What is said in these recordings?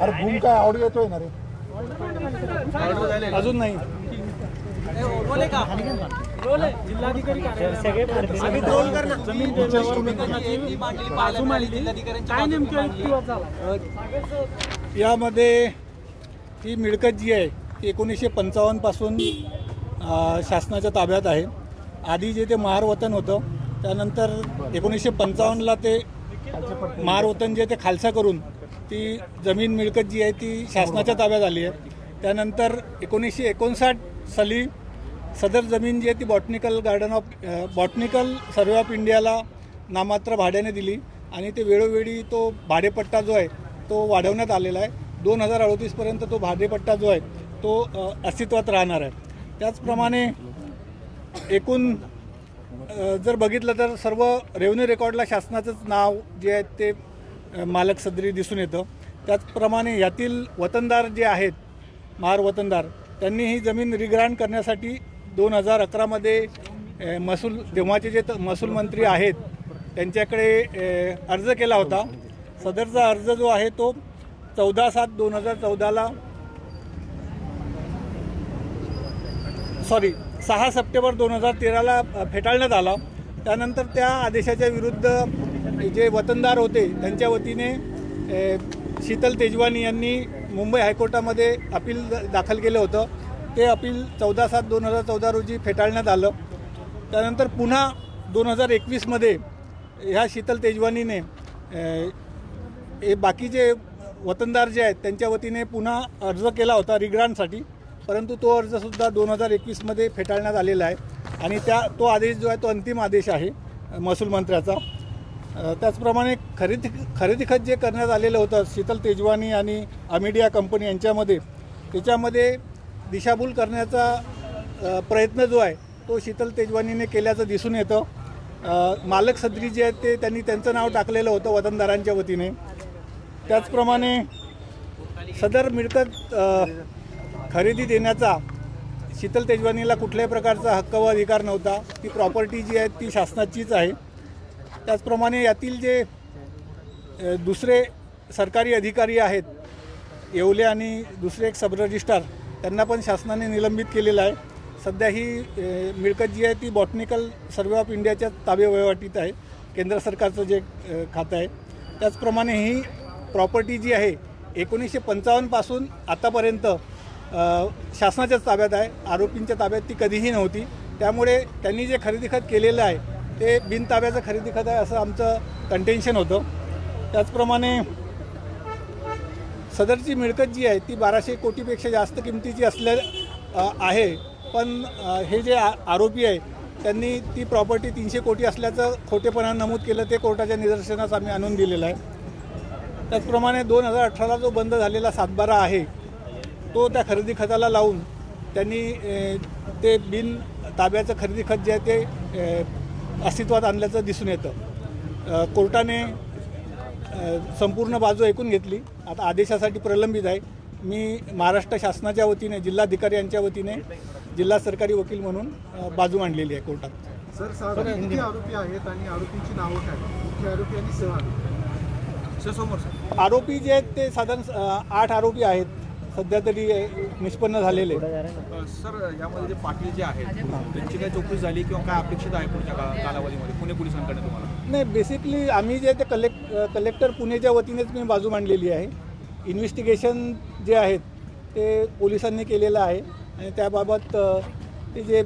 अरे भूम काय? ऑडिओ येतोय ना रे? अजून नाही. यामध्ये ही मिळकत जी आहे ती एकोणीसशे पंचावन्नपासून शासनाच्या ताब्यात आहे. आधी जे ते महार वतन होतं त्यानंतर एकोणीसशे पंचावन्नला ते मार वतन जे ते खालसा करून ती जमीन मिळकत जी आहे ती शासनाच्या ताब्यात आली आहे. त्यानंतर एकोणीसशे एकोणसाठ साली सदर जमीन जी आहे ती botanical garden of botanical survey of इंडियाला नामात्र भाड्याने दिली आणि ते वेळोवेळी तो भाडेपट्टा जो आहे तो वाढवण्यात आलेला आहे. दोन हजार अडतीसपर्यंत तो भाडेपट्टा जो आहे तो अस्तित्वात राहणार आहे. त्याचप्रमाणे एकूण जर बघितलं तर सर्व रेव्हन्यू रेकॉर्डला शासनाचंच नाव जे आहे ते मालक सदरी दिसून येतं. त्याचप्रमाणे यातील वतनदार जे आहेत महार वतनदार त्यांनी ही जमीन रिग्रांट करण्यासाठी दोन हजार अकरामध्ये महसूल तेव्हाचे जे महसूल मंत्री आहेत त्यांच्याकडे अर्ज केला होता. सदरचा अर्ज जो आहे तो चौदा सात दोन हजार चौदाला सॉरी सहा सप्टेंबर दोन हजार तेराला फेटाळण्यात आला. त्यानंतर त्या आदेशाच्या विरुद्ध जे वतनदार होते त्यांच्या वतीने शीतल तेजवानी यांनी मुंबई हायकोर्टामध्ये अपील द- दाखल केलं होतं. ते अपील चौदा सात दोन हजार चौदा रोजी फेटाळण्यात आलं. त्यानंतर पुन्हा दोन हजार एकवीसमध्ये ह्या शीतल तेजवानीने हे बाकीचे वतनदार जे आहेत त्यांच्या वतीने पुन्हा अर्ज केला होता रिग्रांटसाठी परंतु तो अर्जसुद्धा दोन हजार एकवीसमध्ये फेटाळण्यात आलेला आहे. आणि त्या तो आदेश जो आहे तो अंतिम आदेश आहे महसूल मंत्र्याचा. त्याचप्रमाणे खरेदी खरेदी खत जे करण्यात आलेलं होतं शीतल तेजवानी आणि अमिडिया कंपनी यांच्यामध्ये त्याच्यामध्ये दिशाभूल करण्याचा प्रयत्न जो आहे तो शीतल तेजवानीने केल्याचं दिसून येतं. मालक सदरी जे आहेत ते त्यांनी त्यांचं नाव टाकलेलं होतं वतनदारांच्या वतीने. त्याचप्रमाणे सदर मिळकत खरेदी देण्याचा शीतल तेजवानीला कुठल्याही प्रकारचा हक्क व अधिकार नव्हता. ती प्रॉपर्टी जी आहे ती शासनाचीच आहे. त्याचप्रमाणे यातील जे दुसरे सरकारी अधिकारी आहेत येवले आणि दुसरे एक सब रजिस्ट्रार त्यांना पण शासनाने निलंबित केलेलं आहे. सध्या ही मिळकत जी आहे ती बॉटनिकल सर्वे ऑफ इंडियाच्या ताबे वहिवाटीत आहे. केंद्र सरकारचं जे खातं आहे. त्याचप्रमाणे ही प्रॉपर्टी जी आहे एकोणीसशे पंचावन्नपासून आतापर्यंत शासनाच्याच ताब्यात आहे आरोपींच्या ताब्यात ती कधीही नव्हती. त्यामुळे त्यांनी जे खरेदी खत केलेलं आहे ते बिनताब्याचं खरेदी खत आहे असं आमचं कंटेन्शन होतं. त्याचप्रमाणे सदरची मिळकत जी आहे ती बाराशे कोटीपेक्षा जास्त किमतीची असल्या आहे. पण हे जे आ- आरोपी आहे त्यांनी ती प्रॉपर्टी तीनशे कोटी असल्याचं खोटेपणा नमूद केलं ते कोर्टाच्या निदर्शनास आम्ही आणून दिलेलं आहे. त्याचप्रमाणे दोन हजार अठराला जो बंद झालेला सातबारा आहे तो त्या खरेदी खताला लावून त्यांनी ते बिन ताब्याचं खरेदी खत जे आहे ते अस्तित्वात आणल्याचं दिसून येतं. कोर्टाने संपूर्ण बाजू ऐकून घेतली. आता आदेशासाठी प्रलंबित आहे. मी महाराष्ट्र शासनाच्या वतीने जिल्हाधिकारी यांच्या वतीने जिल्हा सरकारी वकील म्हणून बाजू मांडलेली आहे कोर्टात. सर साधारण किती आरोपी आहेत आणि आरोपींची नावं काय? मुख्य आरोपी आणि सह आरोपी आरोपी जे आहेत ते साधारण आठ आरोपी आहेत. सध्या तरी निष्पन्न झालेले. सर यामध्ये जे पाटील जे आहेत त्यांची काय चौकशी झाली किंवा काय अपेक्षित आहे पुढच्या कालावधीमध्ये पुणे पोलिसांकडे तुम्हाला? नाही बेसिकली आम्ही जे ते कलेक्ट कलेक्टर पुणेच्या वतीनेच मी बाजू मांडलेली आहे. इन्व्हेस्टिगेशन जे आहेत ते पोलिसांनी केलेलं आहे. आणि त्याबाबत ते जे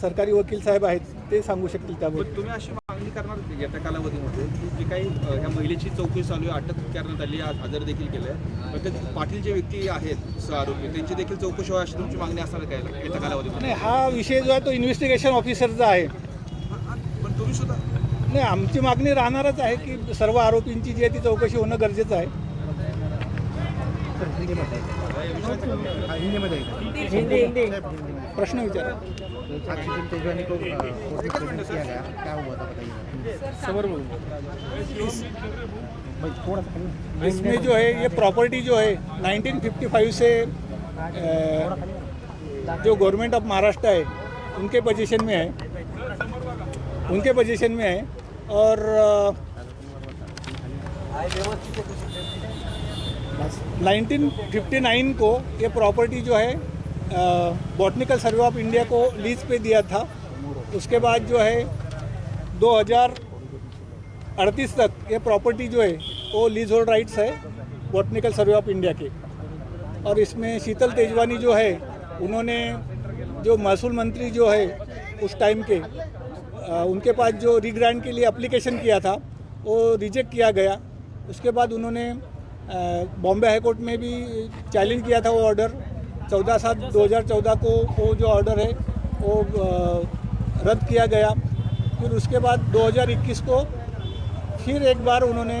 सरकारी वकील साहेब आहेत ते सांगू शकतील पण त्याबद्दल तुम्ही अशी मागणी करणार होती येत्या कालावधीमध्ये? जी काही ह्या महिलेची चौकशी चालू आहे अटक करण्यात आली आज हजर देखील केलं आहे पण ते पाटील जे व्यक्ती आहेत सह आरोपी त्यांची देखील चौकशी व्हावी अशी तुमची मागणी असणार काय येत्या कालावधीमध्ये? नाही हा विषय जो आहे तो इन्व्हेस्टिगेशन ऑफिसरचा आहे. पण तुम्ही सुद्धा नाही आमची मागणी राहणारच आहे की सर्व आरोपींची जी आहे ती चौकशी होणं गरजेचं आहे. हिंदीमध्ये आहे. हिंदी हिंदी प्रश्न विचारा तेजवानी को में किया गया क्या हुआ था बताइए इसमें जो है, ये प्रॉपर्टी जो है 1955 से जो गवर्नमेंट ऑफ़ महाराष्ट्र है, उनके पोजीशन में है उनके पोजीशन में है और अ, 1959 को ये प्रॉपर्टी जो है बॉटनिकल सर्वे ऑफ़ इंडिया को लीज पे दिया था। उसके बाद जो है 2038 तक ये प्रॉपर्टी जो है वो लीज होल्ड राइट्स है बॉटनिकल सर्वे ऑफ़ इंडिया के। और इसमें शीतल तेजवानी जो है उन्होंने जो महसूल मंत्री जो है उस टाइम के अ, उनके पास जो रीग्रांट के लिए एप्लीकेशन किया था वो रिजेक्ट किया गया। उसके बाद उन्होंने बॉम्बे हाई कोर्ट में भी चैलेंज किया था वो ऑर्डर। चौदह सात दो हज़ार चौदह को वो जो ऑर्डर है, वो रद्द किया गया। फिर उसके बाद 2021 को फिर एक बार उन्होंने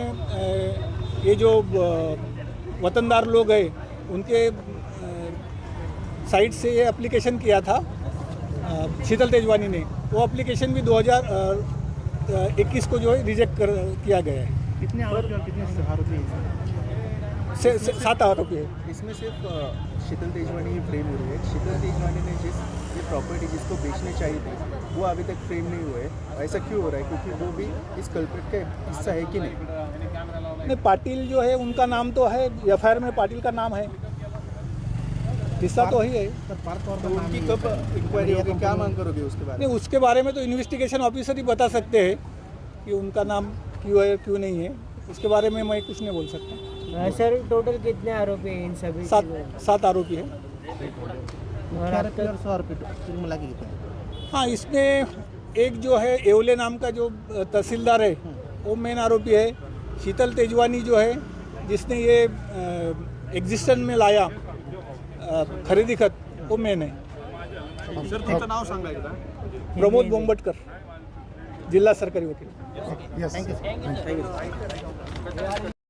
ये जो वतनदार लोग हैं, उनके साइट से ये एप्लीकेशन किया था शीतल तेजवानी ने। वो एप्लीकेशन भी 2021 को जो है रिजेक्ट कर, किया गया है। कितने और कितने? से, से, सात आरोपी है। इसमें सिर्फ़ शीतल तेजवानी ही फ्रेम हुई है। शीतल तेजवानी ने जिस ये प्रॉपर्टी जिसको बेचनी चाहिए थी वो अभी तक फ्रेम नहीं हुए ऐसा क्यों हो रहा है? क्योंकि वो भी इस कल्प्रिट का हिस्सा है कि नहीं? नहीं पाटिल जो है उनका नाम तो है एफआईआर में पाटिल का नाम है। हिस्सा तो ही है। तो उनकी कब इंक्वायरी होगी? क्या मांग करोगे उसके बारे नहीं उसके बारे में तो इन्वेस्टिगेशन ऑफिसर ही बता सकते हैं कि उनका नाम क्यों है क्यों नहीं है। उसके बारे में मैं कुछ नहीं बोल सकता। हाँ, सर टोटल कितने आरोपी हैं इन सभी सात सात आरोपी है। के कितने हाँ इसमें एक जो है एवले नाम का जो तहसीलदार है वो मेन आरोपी है। शीतल तेजवानी जो है जिसने ये एग्जिस्टेंस में लाया खरीदी खत वो मेन है। प्रमोद बोंबटकर जिल्हा सरकारी वकील।